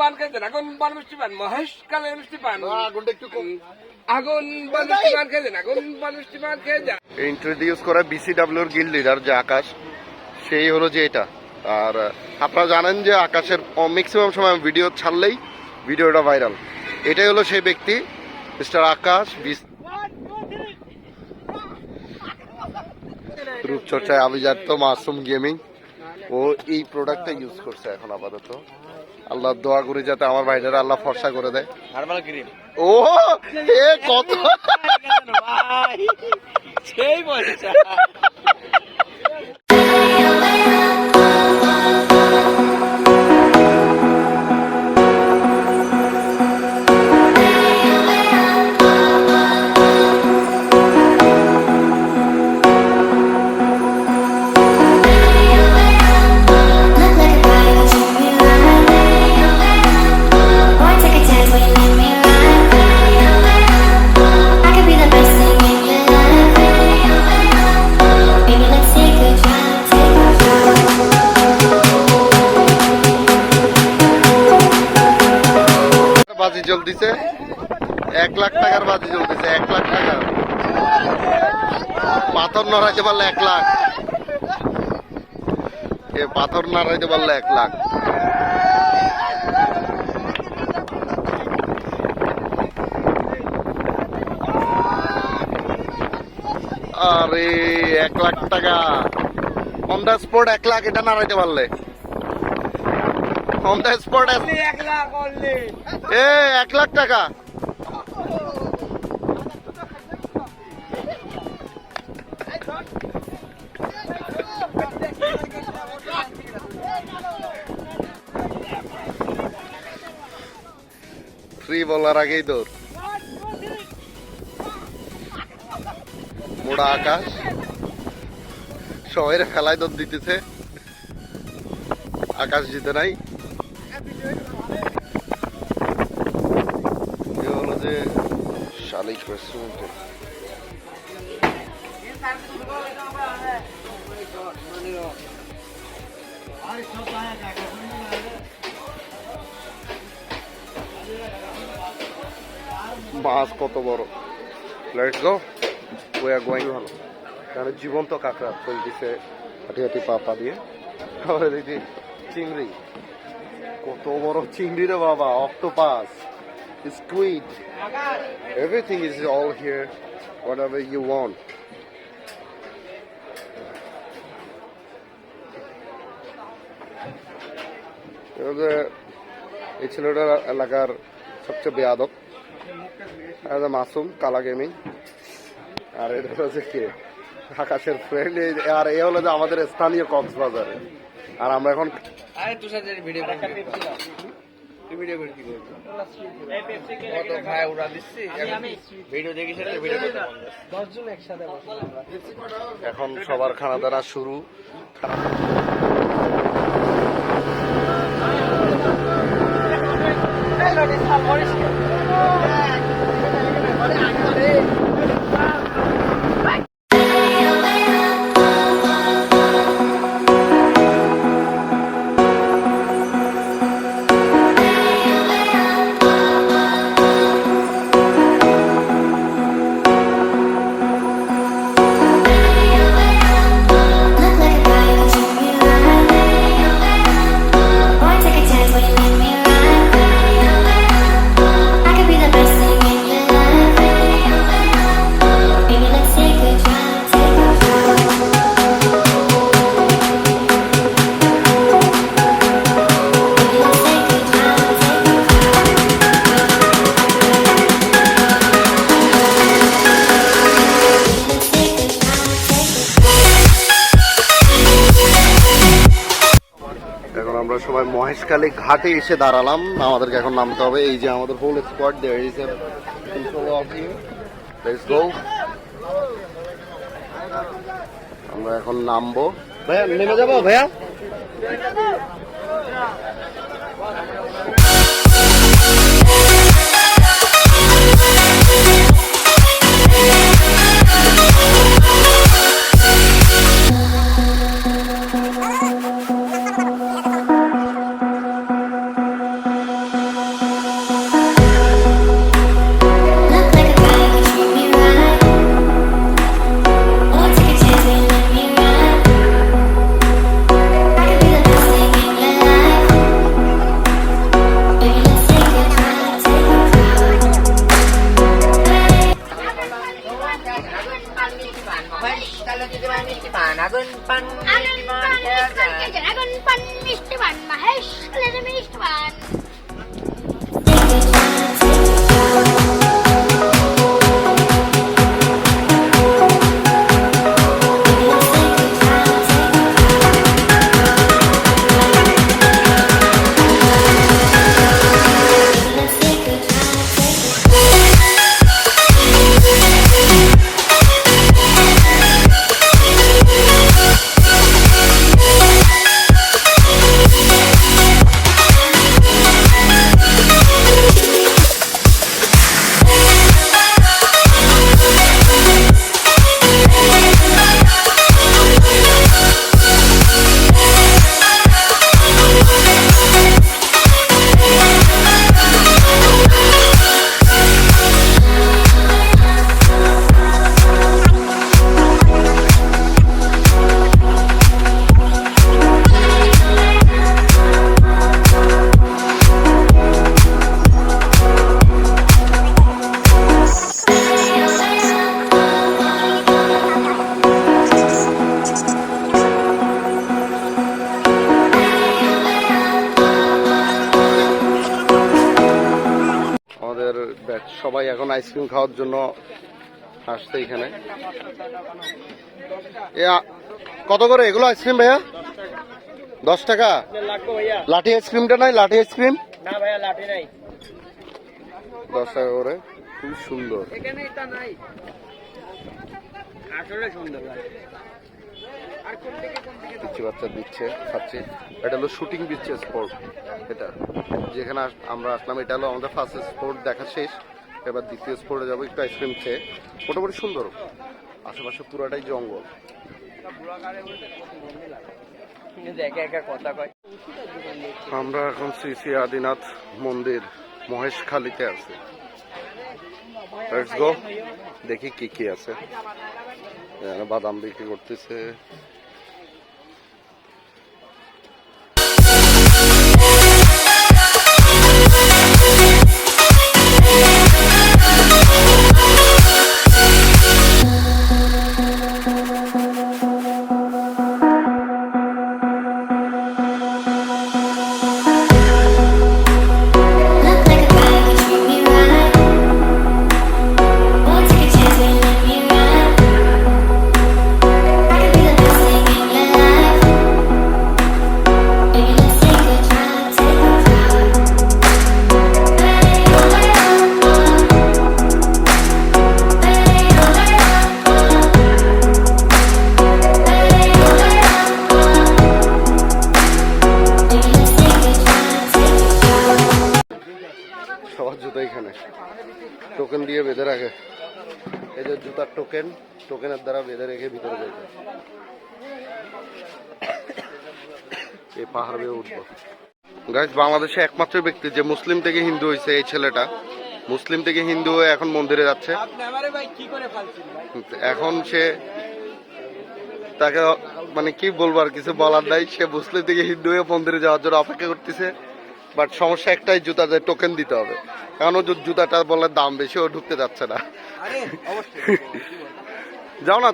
পান খেয়েছেন আগুন পান মিষ্টি পান? মহেশকালের মিষ্টি পান? আগুনটা একটু কম। আগুন পান মিষ্টি পান আগুন পান মিষ্টি পান খেয়ে যান ইন্ট্রোডিউস করা বিসিডাব্লিউর লিডার যে আকাশ সেই হলো যে এটা। আর আপনারা জানেন যে আকাশের ম্যাক্সিমাম সময় ভিডিও ছাড়লেই ভিডিওটা ভাইরাল এটাই হলো সেই ব্যক্তি মিস্টার আকাশ রূপচর্চায় আভিজাত্য মাসুম গেমিং। ও এই প্রোডাক্টটা ইউজ করছে এখন আপাতত। আল্লাহ দোয়া করি যাতে আমার ভাইটারা আল্লাহ ফর্সা করে দেয় ও এ কত সেই চলতেছে এক লাখ টাকার বাজি চলতেছে, এক লাখ টাকা। পাথর নড়াইতে পারলে এক লাখ। এ পাথর নাড়াইতে পারলে এক লাখ। আরে, এক লাখ টাকা। অন দ্য স্পট এক লাখ, এটা নাড়াইতে পারলে। অন দ্য স্পট এ এক লাখ টাকা। ফ্রি বলার আগেই তোর। মোড়া আকাশ। সবাই খেলায় দর দিতেছে। আকাশ জিতে নাই এ হলো যে শালিক রেস্টুরেন্ট মাছ কত বড়? Let's go we are going ভালো কারণ জীবন্ত কাঁকড়া চলতেছে হাঁটি হাঁটি পা পা দিয়ে। তাহলে দেখি চিংড়ি। কত বড় চিংড়ি রে বাবা octopus squid. Everything is all here, whatever you want. এই ছেলেটা এলাকার সবচেয়ে বেয়াদব। আর মাসুম, কালা গেমিং আর এটা হচ্ছে কে? আকাশের ফ্রেন্ড আর এ হলো যে আমাদের স্থানীয় কক্সবাজারে। আর আমরা এখন ভিডিও ভিডিও করে কি করবি কত খায় উড়া দিচ্ছি? ভিডিও দেখি ভিডিও করতে এখন সবার খানা দানা শুরু। Look এখন আমরা সবাই মহেশখালী ঘাটে এসে দাঁড়ালাম। আমাদেরকে এখন নামতে হবে। এই যে আমাদের হোল স্পট দেয়ার ইজ আমরা এখন নামবো। ভাইয়া, নেমে যাব? ভাইয়া? 这把奶儿，还 আইসক্রিম খাওয়ার জন্য আসছে এখানে। কত করে? এগুলো আইসক্রিম ভাইয়া? দশ টাকা? লাঠি আইসক্রিমটা নাই? লাঠি আইসক্রিম? দশ টাকা করে। খুব সুন্দর। পিচ্ছি বাচ্চা দিচ্ছে খাচ্ছে। এটা হলো শুটিং এটা যেখানে আমরা আসলাম এটা হলো আমাদের ফার্স্ট স্পোর্ট দেখা শেষ। এবার দ্বিতীয় স্পোর্টে যাব, একটু আইসক্রিম খেয়ে। মোটামুটি সুন্দর। আশেপাশে পুরাটাই জঙ্গল। আমরা এখন শ্রী শ্রী আদিনাথ মন্দির মহেশখালীতে আছি। দেখি কি কি আছে। বাদাম বিক্রি করতেছে। রাখে। এই যে জুতার টোকেন টোকেনের দ্বারা বেঁধে রেখে ভিতরে যেতে এই পাহাড় বেয়ে উঠবো। গাইজ বাংলাদেশে একমাত্র ব্যক্তি যে মুসলিম থেকে হিন্দু হয়েছে এই ছেলেটা। মুসলিম থেকে হিন্দু হয়ে এখন মন্দিরে যাচ্ছে। এখন সে তাকে মানে কি বলব আর কিছু বলার নাই সে মুসলিম থেকে হিন্দু হয়ে মন্দিরে যাওয়ার জন্য অপেক্ষা করতেছে। বাট সমস্যা একটাই জুতা যে টোকেন দিতে হবে। কেন ও জুতাটা বলে দাম বেশি ও ঢুকতে যাচ্ছে না। আরে যাও না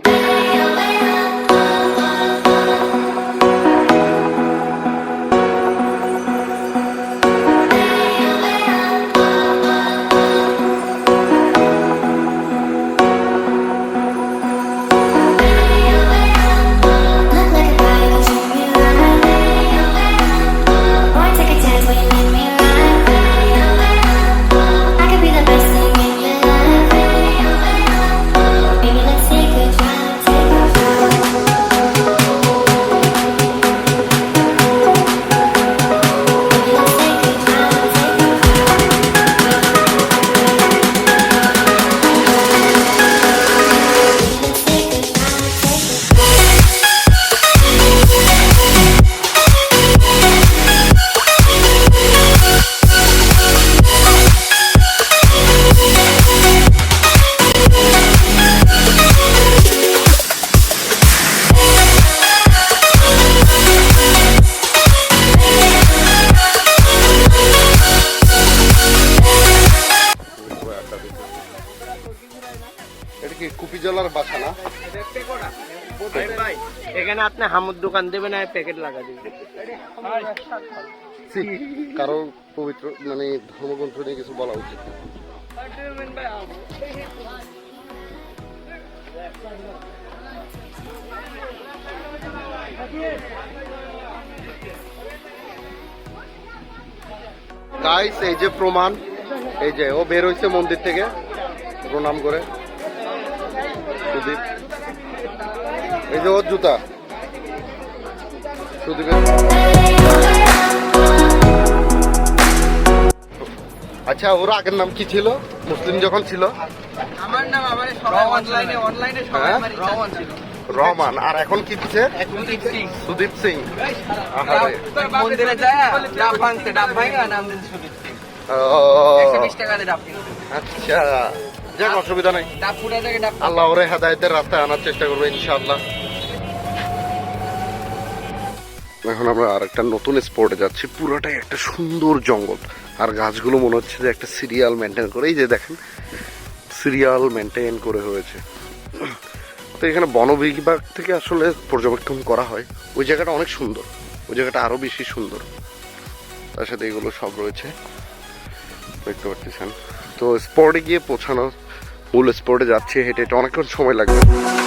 এখানে আপনি হামুর দোকান দেবেন আর প্যাকেট লাগা দিবেন। কারও পবিত্র মানে ধর্মগ্রন্থ নিয়ে কিছু বলা উচিত না। গাইস এই যে প্রমাণ, এই যে, ও বের হয়েছে মন্দির থেকে, প্রণাম করে। সুদীপ। এই যে ওর জুতা। আচ্ছা ওর আগের নাম কি ছিল? মুসলিম যখন ছিল? আমার নাম আমার সবাই অনলাইনে অনলাইনে সবাই হ্যাঁ? রহমান ছিল। রহমান আর এখন কি দিচ্ছে সুদীপ সিং। আচ্ছা। যাক অসুবিধা নাই। আল্লাহ ওরে হেদায়তের রাস্তায় আনার চেষ্টা করব ইনশাআল্লাহ। এখন আমরা আর একটা নতুন স্পটে যাচ্ছি। পুরোটাই একটা সুন্দর জঙ্গল। আর গাছগুলো মনে হচ্ছে যে একটা সিরিয়াল মেনটেন করে। এই যে দেখেন সিরিয়াল মেনটেন করে হয়েছে। তো এখানে বন বিভাগ থেকে আসলে পর্যবেক্ষণ করা হয়। ওই জায়গাটা অনেক সুন্দর। ওই জায়গাটা আরও বেশি সুন্দর। তার সাথে এগুলো সব রয়েছে। দেখতে পাচ্ছেন। তো স্পটে গিয়ে পৌঁছানো মূল স্পটে যাচ্ছে, হেঁটে হেঁটে। অনেকক্ষণ সময় লাগবে।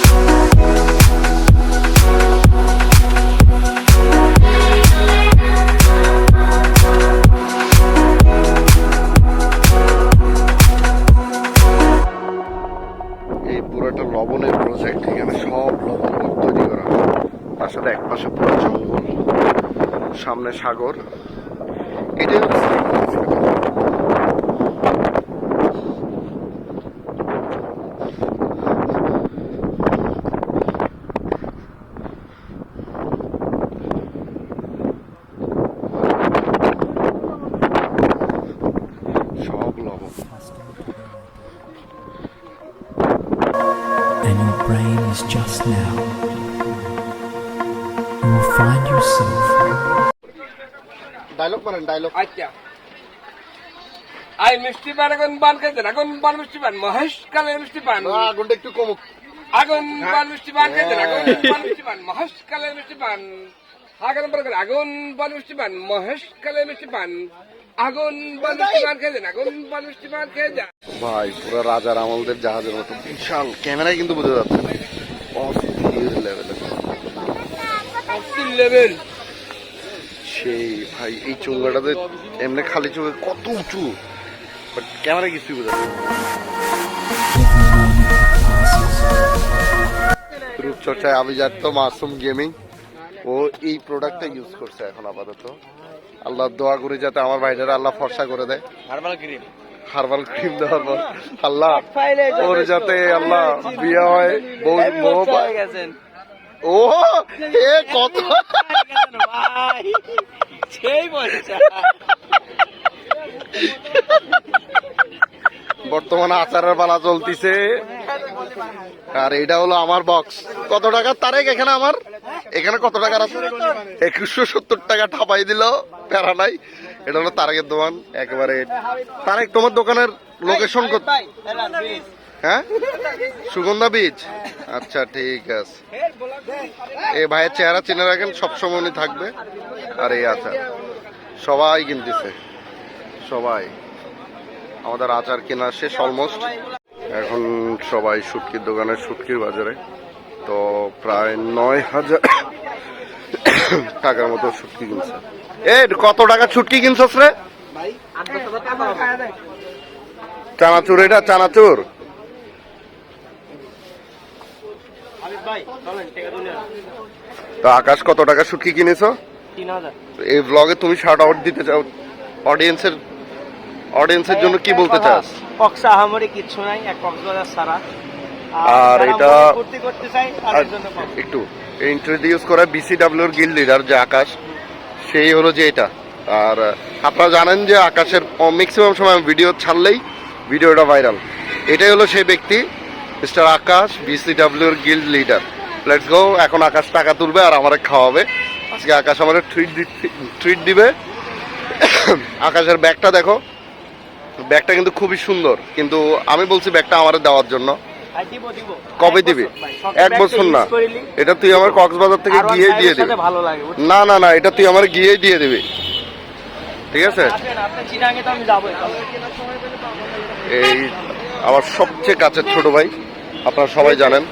মারেন ডায়লগ আচ্ছা। আই মিষ্টি পান এখন আগুন পান মিষ্টি পান। মহেশ কালের মিষ্টি পান। আগুনটা একটু কমুক। আগুন পান মিষ্টি পান খেতে আগুন পান মিষ্টি পান। মহেশ কালের মিষ্টি পান। আগুন মিষ্টি পান। মহেশ কালের মিষ্টি পান। আগুন মিষ্টি পান আগুন মিষ্টি পান খেয়ে ভাই পুরো রাজার আমলদের জাহাজের মতো বিশাল ক্যামেরায় কিন্তু বোঝা যাচ্ছে অস্থির লেভেলের লেভেল সেই ভাই এই চুঙ্গাটাতে এমনি খালি চোখে কত উঁচু বাট ক্যামেরায় কিছুই বোঝা। রূপচর্চায় আভিজাত্য মাসুম গেমিং ও এই প্রোডাক্টটা ইউজ করছে এখন আপাতত। আল্লাহ দোয়া করে যাতে আমার ভাইটারা আল্লাহ ফর্সা করে দেয়। Herbal cream. হার্বাল ক্রিম দেওয়ার পর আল্লাহ ওর যাতে আল্লাহ বিয়ে হয় বউ বউ পায়। গেছেন ও এ কত? সেই বর্তমানে আচারের বালা চলতিছে। আর এটা হলো আমার বক্স কত টাকা তারেক এখানে আমার? এখানে কত টাকার আছে? একুশশো সত্তর টাকা ঠাপাই দিল প্যারা নাই। এটা হলো তারেকের দোকান একেবারে। তারেক তোমার দোকানের লোকেশন কত? হ্যাঁ? সুগন্ধা বীজ আচ্ছা ঠিক আছে। এই ভাইয়ের চেহারা চিনে রাখেন সবসময় উনি থাকবে। আর এই আচার। সবাই কিনতেছে সবাই। আমাদের আচার কেনা শেষ অলমোস্ট এখন সবাই সুটকির দোকানে সুটকির বাজারে। তো প্রায় নয় হাজার টাকার মতো সুটকি কিনছে। এ কত টাকা ছুটকি কিনছস রে? চানাচুর এটা চানাচুর? তো আকাশ কত টাকা শুটকি কিনেছো? এই ব্লগে তুমি শার্ট আউট দিতে চাও অডিয়েন্সের অডিয়েন্সের জন্য কি বলতে চাস? কক্সা আহামরি কিচ্ছু নাই এক কক্সবাজার সারা আর এটা-। একটু ইন্ট্রোডিউস করা বিসিডাব্লিউর গিল লিডার যে আকাশ সেই হলো যে এটা। আর আপনারা জানেন যে আকাশের ম্যাক্সিমাম সময় ভিডিও ছাড়লেই ভিডিওটা ভাইরাল এটাই হলো সেই ব্যক্তি। মিস্টার আকাশ বিসিডাব্লিউর গিল্ড লিডার লেটস গো এখন আকাশ টাকা তুলবে আর আমারে খাওয়াবে। আজকে আকাশ আমাদের ট্রিট ট্রিট দিবে। আকাশের ব্যাগটা দেখো। ব্যাগটা কিন্তু খুবই সুন্দর কিন্তু আমি বলছি ব্যাগটা আমার দেওয়ার জন্য। কবে দিবি? এক বছর না। এটা তুই আমার কক্সবাজার থেকে গিয়ে দিয়ে দিবি? না না না এটা তুই আমার গিয়ে দিয়ে দিবি। ঠিক আছে? এই আমার সবচেয়ে কাছের ছোট ভাই। আপনারা সবাই জানেন।